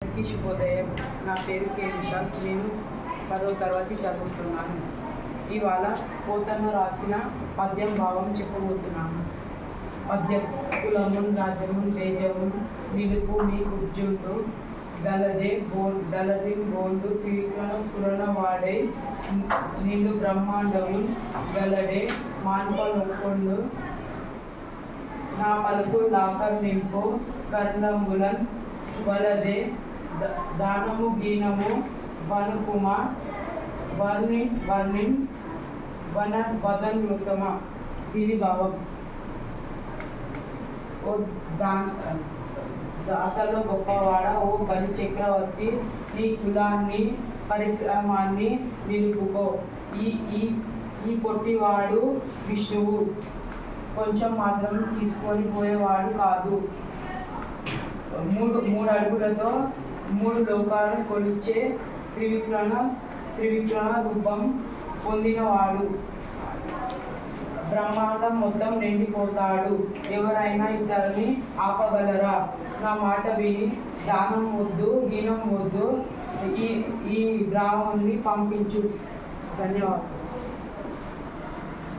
అందరికీ శుభోదయం నా పేరు కే. విశాల్ నేను పదవ తరగతి చదువుతున్నాను. ఇవాళ పోతన్న రాసిన పద్యం భావం చెప్పబోతున్నాను. పద్యం కులము రాజము తేజమున్ నిలుపు మీ కుర్జుండు దళదే బోల్ దళది బోల్దు త్రివిక్రమ స్ఫురణ వాడే నిండు బ్రహ్మాండము గలడే మాన్పలొక్కొండు నా పలుకు లాకర్ నింపు కర్ణంగులన్ వలదే దానము గీనము వనుకుమ వర్ణి వర్ణి వన వదనృతమ దీని భావం. ఓ దా జాతలో గొప్పవాడ ఓ బలి చక్రవర్తి నీ కులాన్ని పరిక్రమాన్ని నిలుపుకో. ఈ ఈ ఈ పొట్టివాడు విష్ణువు. కొంచెం మాత్రం తీసుకొని పోయేవాడు కాదు. మూడు మూడు అడుగులతో మూడు లోకాలను కొలిచే త్రివిక్రణ త్రివిక్రణ రూపం పొందినవాడు. బ్రహ్మాండం మొత్తం నిండిపోతాడు. ఎవరైనా ఇద్దరిని ఆపగలరా? నా మాట విని దానం వద్దు గీనం వద్దు ఈ ఈ బ్రాహ్మణ్ణి పంపించు. ధన్యవాదాలు.